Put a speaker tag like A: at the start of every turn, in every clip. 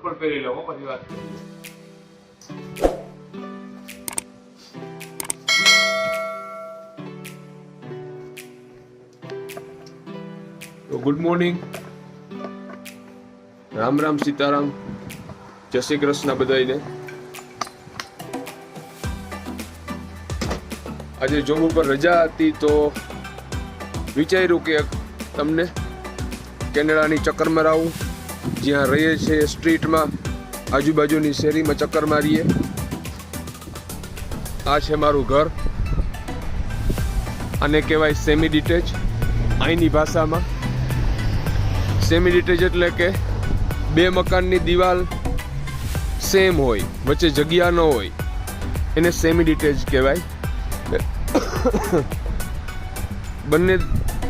A: ચપ્પલ પહેરી લઉં પછી વાત. તો ગુડ મોર્નિંગ રામ રામ સીતારામ. જય શ્રી કૃષ્ણ બધાને આજે જોબ ઉપર રજા હતી તો વિચાર્યું કે તમને કેનેડાની ચક્કર મરાવું. જ્યાં રહીએ છીએ સ્ટ્રીટમાં, આજુબાજુની શેરીમાં ચક્કર મારીએ. આ છે મારું ઘર. આને કહેવાય સેમી ડિટેચ અહીંની ભાષામાં. સેમી ડિટેચ એટલે કે બે મકાનની દિવાલ સેમ હોય, વચ્ચે જગ્યા ન હોય. એને સેમી ડિટેચ કહેવાય. બંને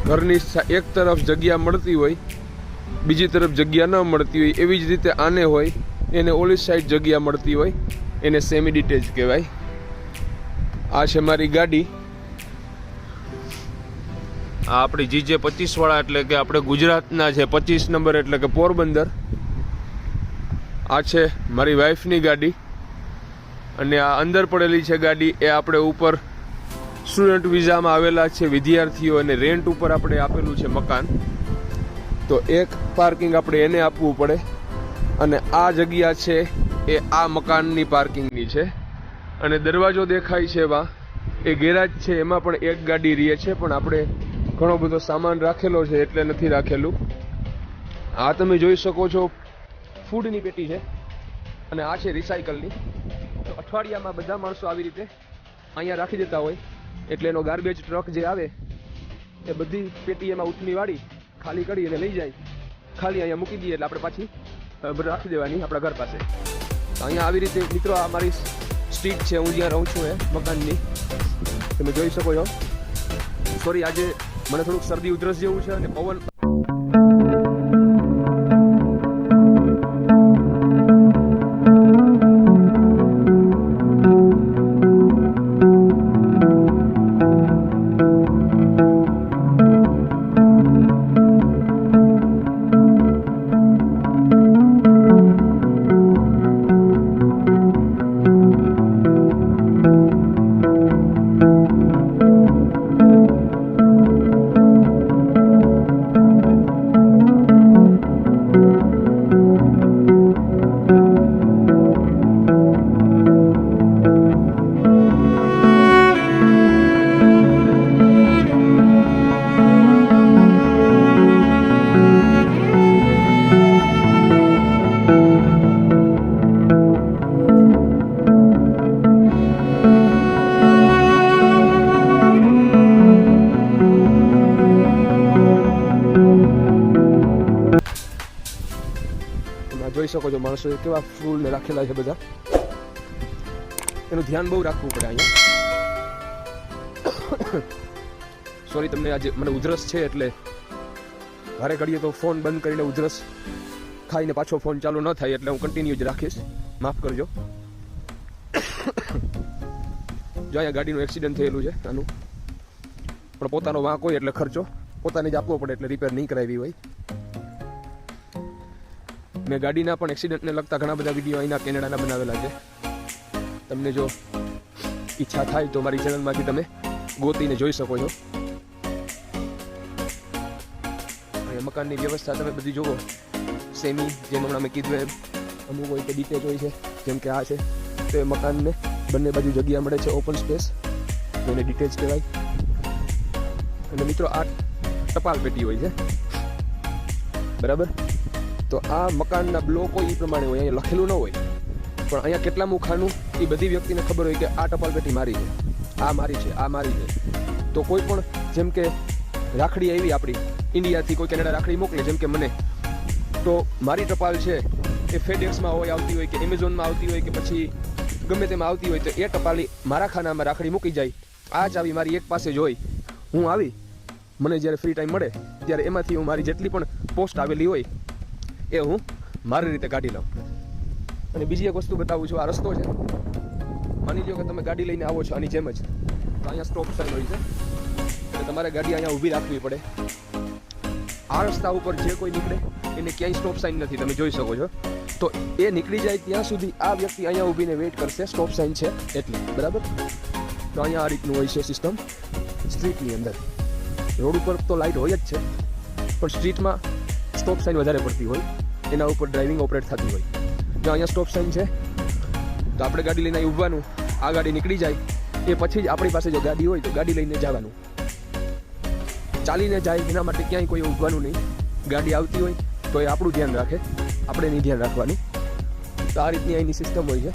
A: ઘરની એક તરફ જગ્યા મળતી હોય બીજી તરફ જગ્યા ન મળતી હોય એવી જ રીતે આને હોય, એને ઓલી સાઈડ જગ્યા મળતી હોય, એને સેમી ડિટેચ કહેવાય. આ છે મારી ગાડી. આ આપણી જીજે પચીસ વાળા એટલે કે આપણે ગુજરાતના છે પચીસ નંબર એટલે કે પોરબંદર. આ છે મારી વાઈફની ગાડી. અને આ અંદર પડેલી છે ગાડી એ આપણે ઉપર સ્ટુડન્ટ વિઝામાં આવેલા છે વિદ્યાર્થીઓ અને રેન્ટ ઉપર આપણે આપેલું છે મકાન. તો એક પાર્કિંગ આપણે એને આપવું પડે. અને આ જગ્યા છે એ આ મકાનની પાર્કિંગની છે. અને દરવાજો દેખાય છે એવા. એ ગેરાજ છે, એમાં પણ એક ગાડી રહે છે, પણ આપણે ઘણો બધો સામાન રાખેલો છે એટલે નથી રાખેલું. આ તમે જોઈ શકો છો, ફૂડની પેટી છે. અને આ છે રિસાયકલની તો અઠવાડિયામાં બધા માણસો આવી રીતે અહીંયા રાખી દેતા હોય. એટલે એનો ગાર્બેજ ટ્રક જે આવે, એ બધી પેટી એમાં ઉથલી વાળી, ખાલી કરી અને લઈ જાય. ખાલી અહીંયા મૂકી દઈએ એટલે આપણે પાછી રાખી દેવાની આપણા ઘર પાસે. અહીંયા આવી રીતે, મિત્રો, આ મારી સ્ટ્રીટ છે, હું જ્યાં રહું છું એ, મકાનની. તમે જોઈ શકો છો. સોરી આજે મને થોડુંક શરદી ઉધરસ જેવું છે અને પવન શકો છો માણસો કેવા ફૂલ ને રાખેલા છે બધા? એનું ધ્યાન બહુ રાખવું પડે અહીંયા. સોરી તમને આજે મને ઉધરસ છે એટલે ઘરે ઘડીએ તો ફોન બંધ કરીને ઉધરસ ખાઈને પાછો ફોન ચાલુ ન થાય એટલે હું કન્ટિન્યુ જ રાખીશ. માફ કરજો. જો અહીંયા ગાડીનું એક્સિડન્ટ થયેલું છે, આનું. પણ પોતાનો વાંક હોય એટલે ખર્ચો. પોતાને જ આપવો પડે એટલે રિપેર નહીં કરાવી હોય. મેં ગાડીના પણ એક્સિડન્ટને લગતા ઘણા બધા વીડિયો અહીંના કેનેડાના બનાવેલા છે. તમને જો ઈચ્છા થાય તો મારી ચેનલમાંથી તમે ગોતીને જોઈ શકો છો. મકાનની વ્યવસ્થા તમે બધી જુઓ. સેમી, જેમ હમણાં મેં કીધું એમ, અમુક હોય કે ડિટેચ હોય છે, જેમ કે આ છે. તો એ મકાનને બંને બાજુ જગ્યા મળે છે ઓપન સ્પેસ એને ડિટેલ્સ કહેવાય. અને મિત્રો, આ ટપાલ પેટી હોય છે. બરાબર? તો આ મકાનના બ્લોકો એ પ્રમાણે હોય, અહીંયા લખેલું ન હોય. પણ અહીંયા કેટલામું ખાનું એ બધી વ્યક્તિને ખબર હોય કે આ ટપાલ પેટી મારી છે, આ મારી છે, આ મારી છે. તો કોઈ પણ, જેમ કે રાખડી આવી આપણી, ઇન્ડિયાથી કોઈ કેનેડા રાખડી મોકલે, જેમ કે મને, તો મારી ટપાલ છે, એ ફેડેક્સમાં હોય, આવતી હોય કે એમેઝોનમાં આવતી હોય કે પછી ગમે તેમાં આવતી હોય, તો એ ટપાલી મારા ખાનામાં રાખડી મૂકી જાય. આ ચાવી મારી એક પાસે જ હોય. હું આવી, મને જ્યારે ફ્રી ટાઈમ મળે, ત્યારે એમાંથી હું મારી જેટલી પણ પોસ્ટ આવેલી હોય એ હું મારી રીતે કાઢી લઉં. અને બીજી એક વસ્તુ બતાવું છું, આ રસ્તો છે. માની લો કે તમે ગાડી લઈને આવો છો, આની જેમ જ. તો અહીંયા સ્ટોપ સાઇન હોય છે. એટલે તમારે ગાડી અહીંયા ઊભી રાખવી પડે. આ રસ્તા ઉપર જે કોઈ નીકળે, એને ક્યાંય સ્ટોપ સાઇન નથી. તમે જોઈ શકો છો. તો એ નીકળી જાય ત્યાં સુધી આ વ્યક્તિ અહીંયા ઊભીને વેઇટ કરશે. સ્ટોપ સાઇન છે એટલે. બરાબર? તો અહીંયા આ રીતનું હોય છે સિસ્ટમ સ્ટ્રીટની અંદર. રોડ ઉપર તો લાઇટ હોય જ છે. પણ સ્ટ્રીટમાં સ્ટોપ સાઇન વધારે પડતી હોય. એના ઉપર ડ્રાઇવિંગ ઓપરેટ થતી હોય. જો અહીંયા સ્ટોપ સાઇન છે, તો આપણે ગાડી લઈને અહીં ઊભવાનું. આ ગાડી નીકળી જાય. એ પછી જ આપણી પાસે જો ગાડી હોય તો ગાડી લઈને જવાનું. ચાલીને જાય, એના માટે ક્યાંય કોઈ ઊભવાનું નહીં. ગાડી આવતી હોય, તો એ આપણું ધ્યાન રાખે. આપણે એની ધ્યાન રાખવાનું. તો આ રીતની અહીંની સિસ્ટમ હોય છે.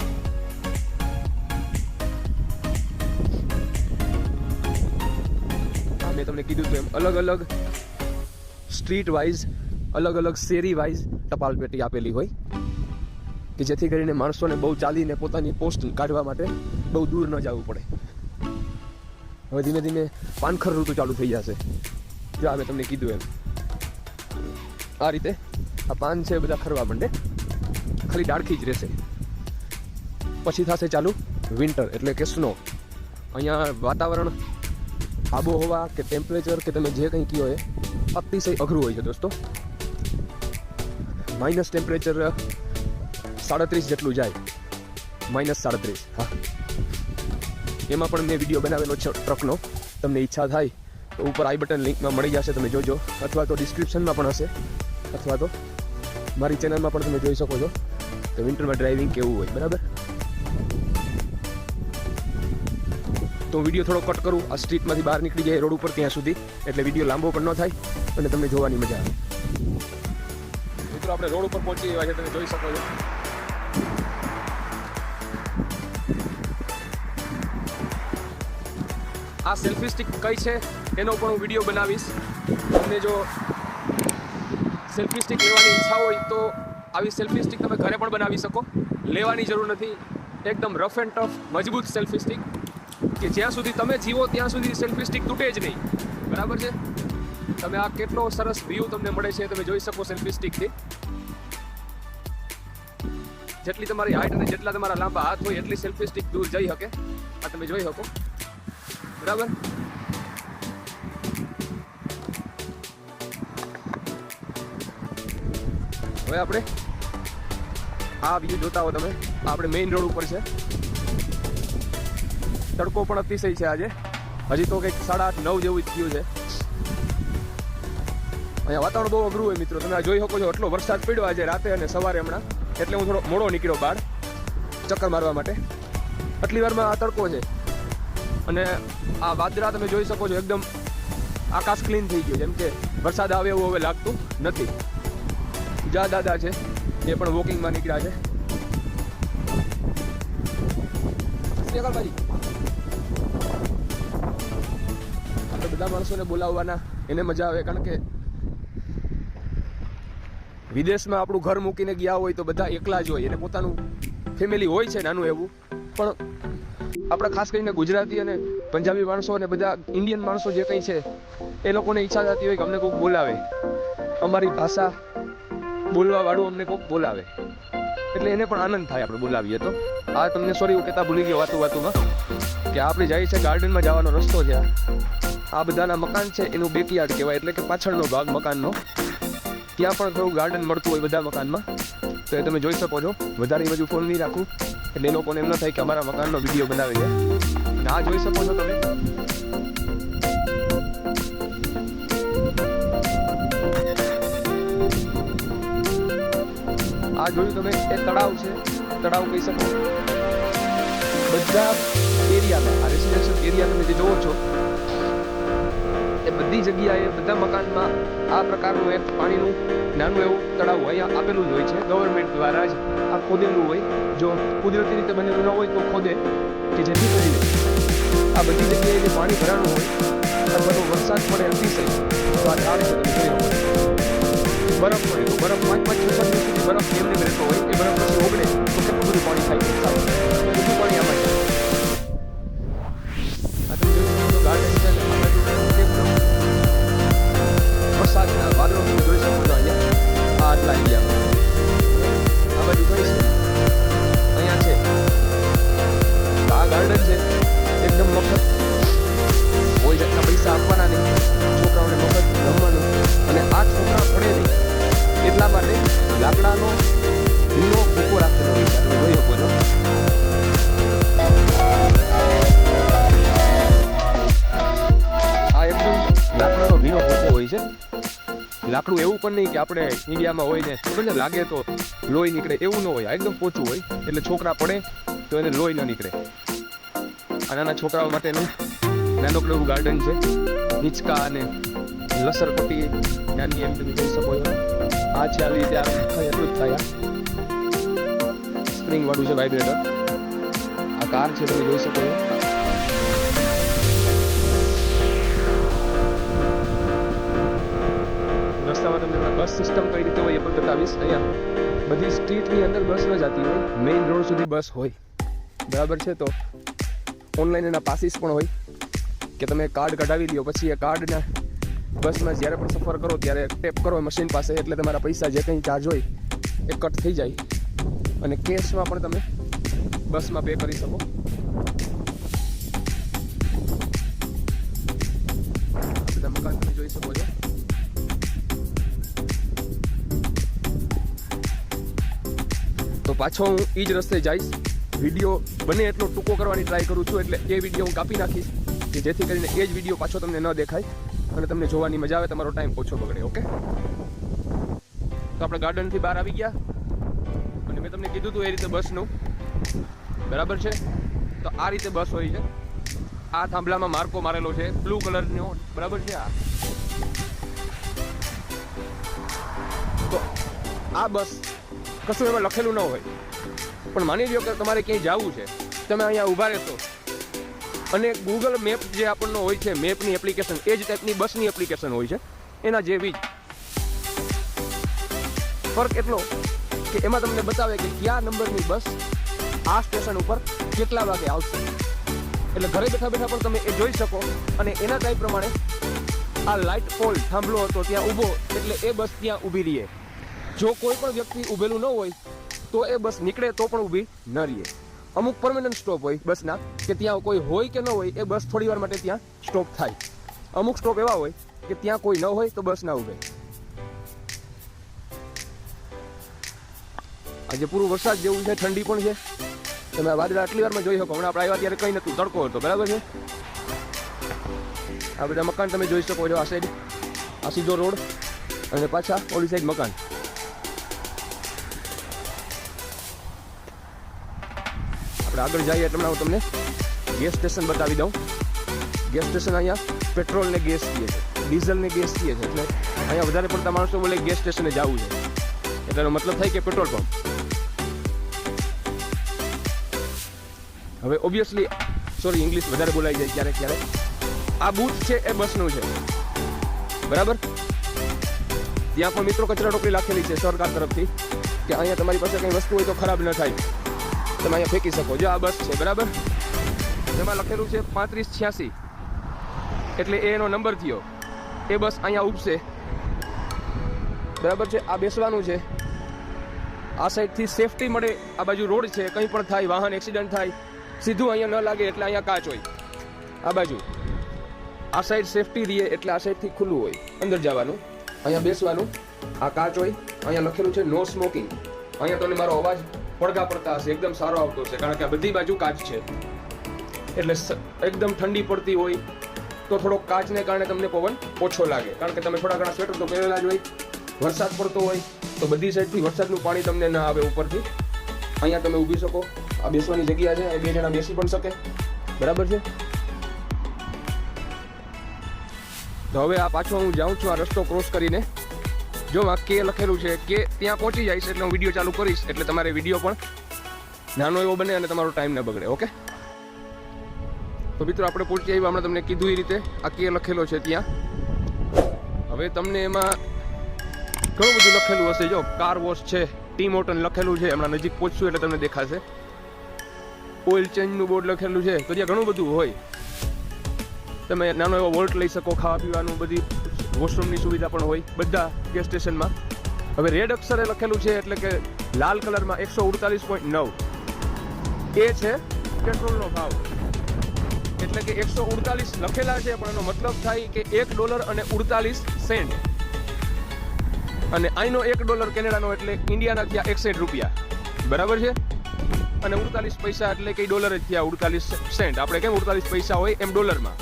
A: મેં તમને કીધું તો એમ અલગ અલગ સ્ટ્રીટ વાઇઝ અલગ અલગ શેરી વાઇઝ ટપાલ પેટી આપેલી હોય, કે જેથી કરીને માણસોને બહુ ચાલીને પોતાની પોસ્ટ કાઢવા માટે બહુ દૂર ન જવું પડે. હવે ધીમે ધીમે પાનખર ઋતુ ચાલુ થઈ જશે. જો આ મેં તમને કીધું એમ. આ રીતે આ પાન છે બધા ખરવા માંડે. ખાલી ડાળખી જ રહેશે. પછી થશે ચાલુ વિન્ટર એટલે કે સ્નો અહીંયા વાતાવરણ આબોહવા કે ટેમ્પરેચર કે તમે જે કંઈ કહો એ અતિશય અઘરું હોય છે દોસ્તો. માઇનસ ટેમ્પરેચર સાડત્રીસ જેટલું જાય. માઇનસ સાડત્રીસ. હા. એમાં પણ મેં વીડિયો બનાવેલો છે ટ્રકનો તમને ઈચ્છા થાય તો ઉપર આઈ બટન લિંકમાં મળી જશે, તમે જોજો. અથવા તો ડિસ્ક્રિપ્શનમાં પણ હશે. અથવા તો મારી ચેનલમાં પણ તમે જોઈ શકો છો. તો વિન્ટરમાં ડ્રાઇવિંગ કેવું હોય, બરાબર? તો વીડિયો થોડો કટ કરું. આ સ્ટ્રીટમાંથી બહાર નીકળી જાય રોડ ઉપર ત્યાં સુધી. એટલે વીડિયો લાંબો પણ ન થાય અને તમને જોવાની મજા આવે. મિત્રો, આપણે રોડ ઉપર પહોંચી ગયા છે, તમે જોઈ શકો છો. આ સેલ્ફી સ્ટિક કઈ છે, એનો પણ હું વીડિયો બનાવીશ. તમને જો સેલ્ફી સ્ટિક લેવાની ઈચ્છા હોય તો આવી સેલ્ફી સ્ટિક તમે ઘરે પણ બનાવી શકો. લેવાની જરૂર નથી. એકદમ રફ એન્ડ ટફ મજબૂત સેલ્ફી સ્ટિક કે જ્યાં સુધી તમે જીવો, ત્યાં સુધી સેલ્ફી સ્ટિક તૂટે જ નહીં. બરાબર છે? તમે આ કેટલો સરસ વ્યૂ તમને મળે છે, તમે જોઈ શકો સેલ્ફી સ્ટિકથી જેટલી તમારી હાઈટ અને જેટલા તમારા લાંબા હાથ હોય, એટલી સેલ્ફી સ્ટિક દૂર જઈ શકે. આ તમે જોઈ શકો. બરાબર? હવે આપણે આ વ્યૂ જોતા હો તમે. આપણે મેઇન રોડ ઉપર છે. તડકો પણ અતિશય છે આજે. હજી તો કંઈક સાડા આઠ, નવ જેવું જ થયું છે. અહીંયા વાતાવરણ બહુ અઘરું હોય મિત્રો. તમે જોઈ શકો છો, એટલો વરસાદ પડ્યો આજે રાતે અને સવારે હમણાં. એટલે હું થોડો મોડો નીકળ્યો બહાર ચક્કર મારવા માટે. આટલી વારમાં આ તડકો છે. અને આ વાદરા તમે જોઈ શકો છો, એકદમ આકાશ ક્લીન થઈ ગયું જેમ કે વરસાદ આવે એવું હવે લાગતું નથી. જા દાદા છે, એ પણ વોકિંગમાં નીકળ્યા છે. આપણે બધા માણસોને બોલાવવાના, એને મજા આવે કારણ કે વિદેશમાં આપણું ઘર મૂકીને ગયા હોય તો બધા એકલા જ હોય. એને પોતાનું ફેમિલી હોય છે નાનું એવું. પણ આપણે ખાસ કરીને ગુજરાતી અને પંજાબી માણસો અને બધા ઇન્ડિયન માણસો જે કંઈ છે, એ લોકોને ઈચ્છા થતી હોય કે અમને કોઈક બોલાવે. અમારી ભાષા બોલવા વાળું અમને કોઈક બોલાવે. એટલે એને પણ આનંદ થાય આપણે બોલાવીએ તો. આ તમને સોરી કહેતા ભૂલી ગયો વાતું વાતુમાં કે આપણે જાય છે ગાર્ડનમાં જવાનો રસ્તો છે. આ. બધાના મકાન છે, એનું બેકયાર્ડ કહેવાય. એટલે કે પાછળનો ભાગ મકાનનો. ત્યાં પણ થોડું ગાર્ડન મળતું હોય બધા મકાનમાં. તો એ તમે જોઈ શકો છો. વધારે એ બાજુ ફોન નહીં રાખું. એટલે એ લોકોને એમ ન થાય કે અમારા મકાનનો વીડિયો બનાવે છે અને આ જોઈ શકો છો તમે. આ જોયું તમે? એ તળાવ છે. તળાવ કહી શકો. બધા એરિયામાં, આ રેસિડેન્શિયલ એરિયા તમે જે જોવો છો એ બધી જગ્યાએ બધા મકાનમાં આ પ્રકારનું એક પાણીનું નાનું એવું તળાવ હોય અહીંયા આપેલું જ હોય છે. ગવર્મેન્ટ દ્વારા જ આ ખોદેલું હોય. જો કુદરતી રીતે બનેલું ન હોય તો ખોદે કે જેથી કરીને આ બધી જગ્યાએ જે પાણી ભરાણું હોય તો વરસાદ પડે અતિશય, તો આ છો. બરફ પડે તો બરફ પાંચ પાંચ છ છ દિવસ સુધી બરફ એમને રહેતો હોય, એ બરફ પછી ઓગળે તો કેટલું બધું પાણી થાય પણ નહીં કે આપણે ઇન્ડિયામાં હોય ને ખબર લાગે તો લોહી નીકળે, એવું ન હોય એકદમ પોચું હોય. એટલે છોકરા પડે તો એને લોહી ન નીકળે. આ નાના છોકરાઓ માટેનું નાનકડું એવું ગાર્ડન છે. હિંચકા અને લસરપટ્ટી નાની એમ તમે જોઈ શકો છો. આ છે આવી રીતે આ એટલું જ થાય સ્પ્રિંગવાળું છે વાઇબ્રેટર આ કાર છે તમે જોઈ શકો છો. બસ સિસ્ટમ કઈ રીતે હોય એ પણ બતાવીશ. અહીંયા બધી સ્ટ્રીટની અંદર બસ ન જતી હોય. મેઇન રોડ સુધી બસ હોય. બરાબર છે તો ઓનલાઈન એના પાસીસ પણ હોય. કે તમે કાર્ડ કઢાવી લ્યો પછી એ કાર્ડના બસમાં જ્યારે પણ સફર કરો, ત્યારે ટેપ કરો મશીન પાસે, એટલે તમારા પૈસા જે કંઈ ચાર્જ હોય એ કટ થઈ જાય. અને કેશમાં પણ તમે બસમાં પે કરી શકો. પાછો હું એ જ રસ્તે જઈશ. વીડિયો બને એટલો ટૂંકો કરવાની ટ્રાય કરું છું, એટલે એ વીડિયો હું કાપી નાખીશ, કે જેથી કરીને એ જ વીડિયો પાછો તમને ન દેખાય અને તમને જોવાની મજા આવે, તમારો ટાઈમ ઓછો બગડે ઓકે તો આપણે ગાર્ડનથી બહાર આવી ગયા. અને મેં તમને કીધું હતું એ રીતે બસનું બરાબર છે? તો આ રીતે બસ હોય છે. આ થાંભલામાં માર્કો મારેલો છે બ્લુ કલરનો બરાબર છે આ? તો આ બસ કશું એમાં લખેલું ન હોય. પણ માની લ્યો કે તમારે ક્યાંય જવું છે, તમે અહીંયા ઊભા રહેશો. અને ગૂગલ મેપ જે આપણનો હોય છે મેપની એપ્લિકેશન એ જ ટાઈપની બસની એપ્લિકેશન હોય છે, એના જેવી જ. ફરક એટલો કે એમાં તમને બતાવે કે કયા નંબરની બસ આ સ્ટેશન ઉપર કેટલા વાગે આવશે. એટલે ઘરે બેઠા બેઠા પણ તમે એ જોઈ શકો અને એના ટાઈપ પ્રમાણે આ લાઇટ પોલ થાંભલો હતો ત્યાં ઊભો, એટલે એ બસ ત્યાં ઊભી રહીએ જો કોઈ પણ વ્યક્તિ ઊભેલું ન હોય, તો એ બસ નીકળે તો પણ ઊભી ન રહીએ. અમુક પરમેનન્ટ સ્ટોપ હોય બસના, કે ત્યાં કોઈ હોય કે ન હોય, એ બસ થોડી વાર માટે ત્યાં સ્ટોપ થાય. અમુક સ્ટોપ એવા હોય કે ત્યાં કોઈ ન હોય, તો બસ ના ઊભે. આજે પૂરું વરસાદ જેવું છે, ઠંડી પણ છે. તમે વાદળા આટલી વારમાં જોઈ શકો. હમણાં આપણે આવ્યા ત્યારે કંઈ નહોતું, તડકો હતો, બરાબર છે? આ બધા મકાન તમે જોઈ શકો છો, આ સાઈડ આ સીધો રોડ, અને પાછા ઓલી સાઈડ મકાન. આપણે આગળ જઈએ એટલે હું તમને ગેસ સ્ટેશન બતાવી દઉં. ગેસ સ્ટેશન અહીંયા પેટ્રોલ ને ગેસ કીએ છે ડીઝલ ને ગેસ કીએ છે. એટલે અહીંયા વધારે પડતા માણસો બોલે ગેસ સ્ટેશને જવું છે. એટલે એનો મતલબ થાય કે પેટ્રોલ પંપ હવે ઓબ્વિયસલી સોરી ઇંગ્લિશ વધારે બોલાઈ જાય ક્યારેક ક્યારેક. આ બૂથ છે, એ બસનું છે. બરાબર? ત્યાં પણ મિત્રો કચરા ટોપલી રાખેલી છે સરકાર તરફથી કે અહીંયા તમારી પાસે કંઈ વસ્તુ હોય તો ખરાબ ન થાય. તમે અહીંયા ફેંકી શકો. જો આ બસ છે, બરાબર? એમાં લખેલું છે પાંત્રીસ છ્યાસી. એટલે એનો નંબર થયો. એ બસ અહીંયા ઉપસે બરાબર છે? આ બેસવાનું છે. આ સાઈડથી સેફટી મળે, આ બાજુ રોડ છે, કંઈ પણ થાય, વાહન એક્સિડન્ટ થાય, સીધું અહીંયા ન લાગે એટલે અહીંયા કાચ હોય. આ બાજુ. આ સાઈડ સેફટી રહીએ એટલે આ સાઈડથી ખુલ્લું હોય, અંદર જવાનું. અહીંયા બેસવાનું. આ કાચ હોય, અહીંયા લખેલું છે, નો સ્મોકિંગ. અહીંયા તમને મારો અવાજ પડઘા પડતા હશે, એકદમ સારો આવતો હશે, કારણ કે આ બધી બાજુ કાચ છે. એટલે એકદમ ઠંડી પડતી હોય તો થોડોક કાચને કારણે તમને પવન ઓછો લાગે. કારણ કે તમે થોડા ઘણા સ્વેટર તો પહેરેલા જ હોય, વરસાદ પડતો હોય, તો બધી સાઈડથી વરસાદનું પાણી તમને ના આવે ઉપરથી. અહીંયા તમે ઊભી શકો. આ બેસવાની જગ્યા છે બે જણા બેસી પણ શકે. બરાબર છે? તો હવે આ પાછો હું જાઉં છું આ રસ્તો ક્રોસ કરીને. જો કે લખેલું છે કે ત્યાં પહોંચી જાય છે એટલે હું વીડિયો ચાલુ કરીશ, એટલે તમારે વીડિયો પણ નાનો એવો બને અને તમારો ટાઈમ ન બગડે ઓકે તો મિત્રો આપણે પહોંચી આવ્યા, હમણાં તમને કીધું એ રીતે, આ કે લખેલો છે ત્યાં. હવે તમને એમાં ઘણું બધું લખેલું હશે, જો કાર વોશ છે ટી મોટન લખેલું છે, હમણાં નજીક પહોંચશું એટલે તમને દેખાશે. ઓઇલ ચેન્જનું બોર્ડ લખેલું છે, તો ત્યાં ઘણું બધું હોય. તમે નાનો એવો વોલ્ટ લઈ શકો ખાવા પીવાનું બધી. વોશરૂમની સુવિધા પણ હોય બધા ગેસ સ્ટેશનમાં હવે રેડ અક્ષરે લખેલું છે એટલે કે લાલ કલરમાં એકસો ઉડતાલીસ પોઈન્ટ નવ. એ છે પેટ્રોલનો ભાવ. એટલે કે એકસો ઉડતાલીસ લખેલા છે, પણ એનો મતલબ થાય કે એક ડોલર અને ઉડતાલીસ સેન્ટ. અને અહીંનો એક ડોલર કેનેડાનો એટલે ઇન્ડિયાના થયા એકસઠ રૂપિયા. બરાબર છે? અને ઉડતાલીસ પૈસા એટલે કે ડોલર જ થયા ઉડતાલીસ સેન્ટ. આપણે કેમ ઉડતાલીસ પૈસા હોય એમ ડોલરમાં?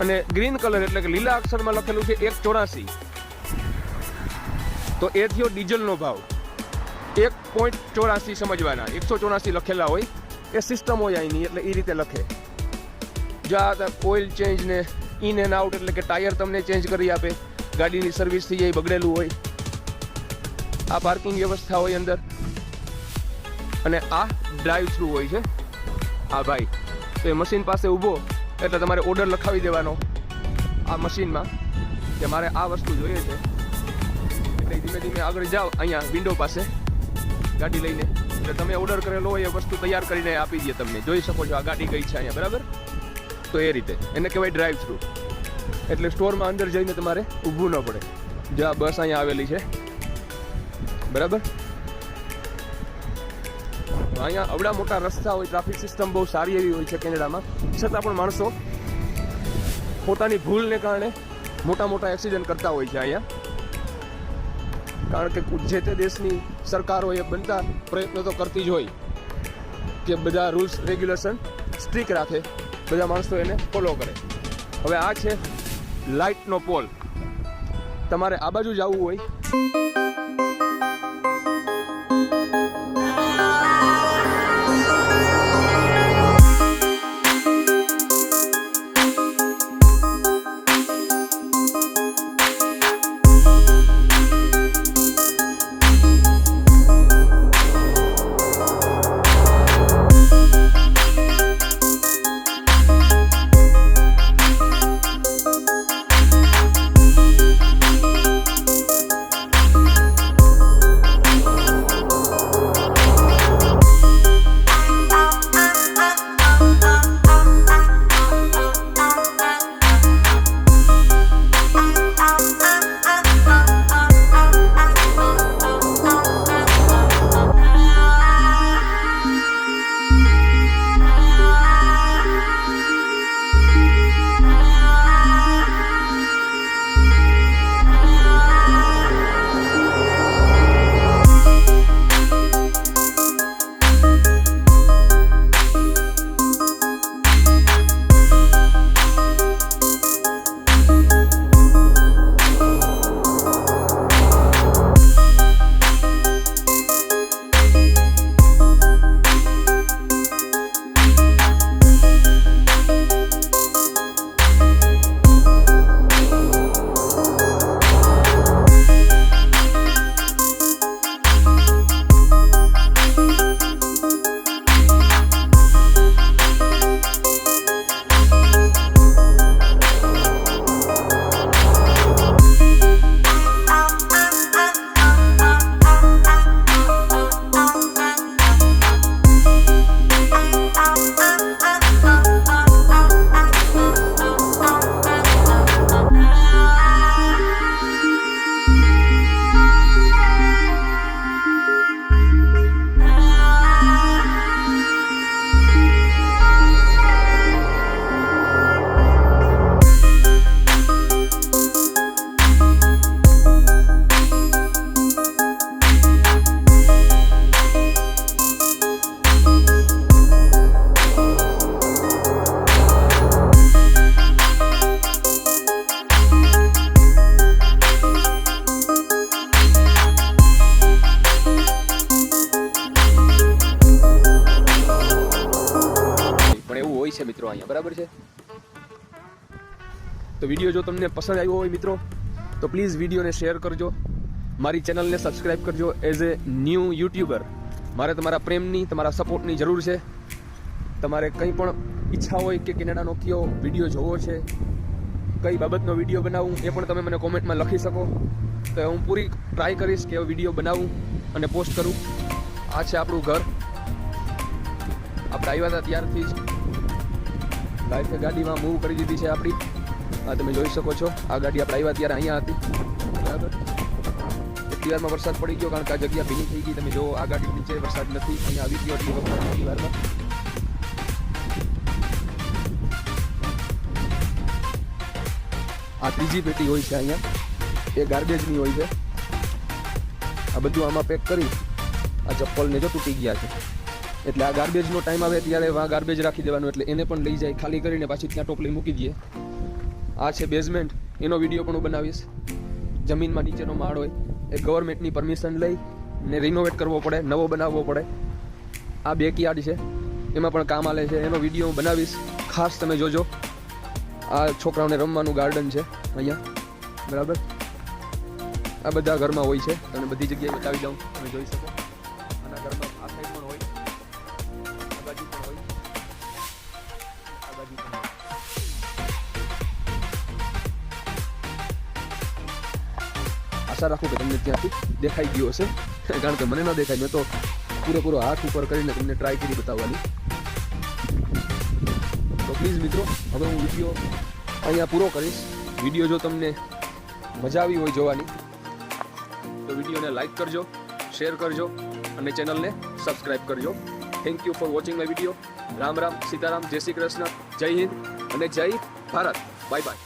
A: અને ગ્રીન કલર એટલે કે લીલા અક્ષરમાં લખેલું છે એક ચોરાસી. તો એ થયો ડીઝલનો ભાવ. એક પોઈન્ટ ચોરાસી સમજવાના. એકસો ચોરાસી લખેલા હોય, એ સિસ્ટમ હોય અહીંની એટલે એ રીતે લખે. જ્યાં ઓઇલ ચેન્જ ને ઇન એન્ડ આઉટ એટલે કે ટાયર તમને ચેન્જ કરી આપે. ગાડીની સર્વિસ થઈ જાય બગડેલું હોય. આ પાર્કિંગ વ્યવસ્થા હોય અંદર. અને આ ડ્રાઈવ થ્રુ હોય છે. આ ભાઈ, તો એ મશીન પાસે ઊભો. એટલે તમારે ઓર્ડર લખાવી દેવાનો આ મશીનમાં કે મારે આ વસ્તુ જોઈએ છે. એટલે ધીમે ધીમે આગળ જાઓ અહીંયા વિન્ડો પાસે ગાડી લઈને. એટલે તમે ઓર્ડર કરેલો હોય એ વસ્તુ તૈયાર કરીને આપી દઈએ તમને. જોઈ શકો છો આ ગાડી કઈ છે અહીંયા, બરાબર? તો એ રીતે. એને કહેવાય ડ્રાઈવ થ્રુ એટલે સ્ટોરમાં અંદર જઈને તમારે ઊભું ન પડે. જો આ બસ અહીંયા આવેલી છે. બરાબર? અહીંયા અવડા મોટા રસ્તા હોય ટ્રાફિક સિસ્ટમ બહુ સારી એવી હોય છે કેનેડામાં. છતાં પણ માણસો પોતાની ભૂલને કારણે મોટા મોટા એક્સિડન્ટ કરતા હોય છે અહીંયા. કારણ કે જે તે દેશની સરકાર એ બનતા પ્રયત્નો તો કરતી જ હોય કે બધા રૂલ્સ રેગ્યુલેશન સ્ટ્રીક રાખે, બધા માણસો એને ફોલો કરે. હવે આ છે લાઇટનો પોલ તમારે આ બાજુ જવું હોય. તો વીડિયો જો તમને પસંદ આવ્યો હોય મિત્રો, તો પ્લીઝ વિડીયોને શેર કરજો. મારી ચેનલને સબસ્ક્રાઈબ કરજો એઝ એ ન્યૂ યુટ્યુબર મારે તમારા પ્રેમની, તમારા સપોર્ટની જરૂર છે. તમારે કંઈ પણ ઈચ્છા હોય કે કેનેડાનો કયો વીડિયો જોવો છે, કઈ બાબતનો વીડિયો બનાવું, એ પણ તમે મને કોમેન્ટમાં લખી શકો. તો હું પૂરી ટ્રાય કરીશ કે વીડિયો બનાવું અને પોસ્ટ કરું. આ છે આપણું ઘર. આપણે આવ્યા હતા ત્યારથી જ. લાઈફે ગાડીમાં મૂવ કરી દીધી છે આપણી. આ તમે જોઈ શકો છો. આ ગાડી આપણે આવ્યા ત્યારે અહીંયા હતી. બરાબર? એટલી વારમાં વરસાદ પડી ગયો કારણ કે આ જગ્યા ભીની થઈ ગઈ. તમે જો આ ગાડી નીચે વરસાદ નથી. અહીંયા આવી ગયો એટલી વખત એટલી વારમાં. આ ત્રીજી પેટી હોય છે અહીંયા. એ ગાર્બેજની હોય છે. આ બધું આમાં પેક કરી આ ચપ્પલને જો તૂટી ગયા છે. એટલે આ ગાર્બેજનો ટાઈમ આવે ત્યારે આ ગાર્બેજ રાખી દેવાનું. એટલે એને પણ લઈ જાય. ખાલી કરીને પાછી ત્યાં ટોપલી મૂકી દઈએ. આ છે બેઝમેન્ટ એનો વીડિયો પણ હું બનાવીશ. જમીનમાં નીચેનો માળ હોય,
B: એ ગવર્મેન્ટની પરમિશન લઈ ને રિનોવેટ કરવો પડે, નવો બનાવવો પડે. આ બેકયાર્ડ છે. એમાં પણ કામ આલે છે. એનો વીડિયો હું બનાવીશ. ખાસ તમે જોજો. આ છોકરાઓને રમવાનું ગાર્ડન છે, અહીંયા. બરાબર? આ બધા ઘરમાં હોય છે. અને બધી જગ્યાએ બતાવી દઉં. તમે જોઈ શકો. આશા રાખું કે તમને ત્યાંથી દેખાઈ ગયો હશે. કારણ કે મને ન દેખાય, મેં તો પૂરેપૂરો હાથ ઉપર કરીને તમને ટ્રાય કરી બતાવવાની. તો પ્લીઝ મિત્રો, હવે હું વીડિયો અહીંયા પૂરો કરીશ. વીડિયો જો તમને મજા આવી હોય જોવાની, તો વિડીયોને લાઈક કરજો શેર કરજો અને ચેનલને સબસ્ક્રાઈબ કરજો. Thank you for watching my video Ram Ram, Sitaram, જય શ્રી કૃષ્ણ, જય હિન્દ અને જય ભારત. Bye bye